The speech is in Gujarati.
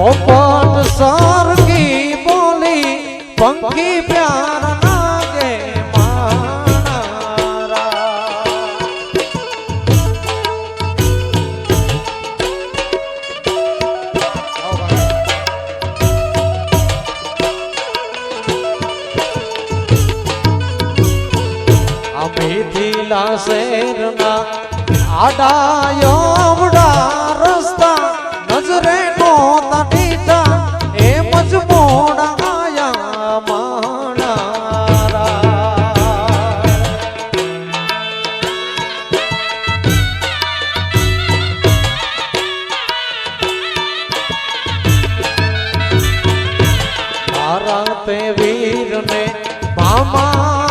પોપટ સરખી બોલી પંખી પ્યાર નાગે અમેથી લાસેરના આડાયો તે વીરને ભામા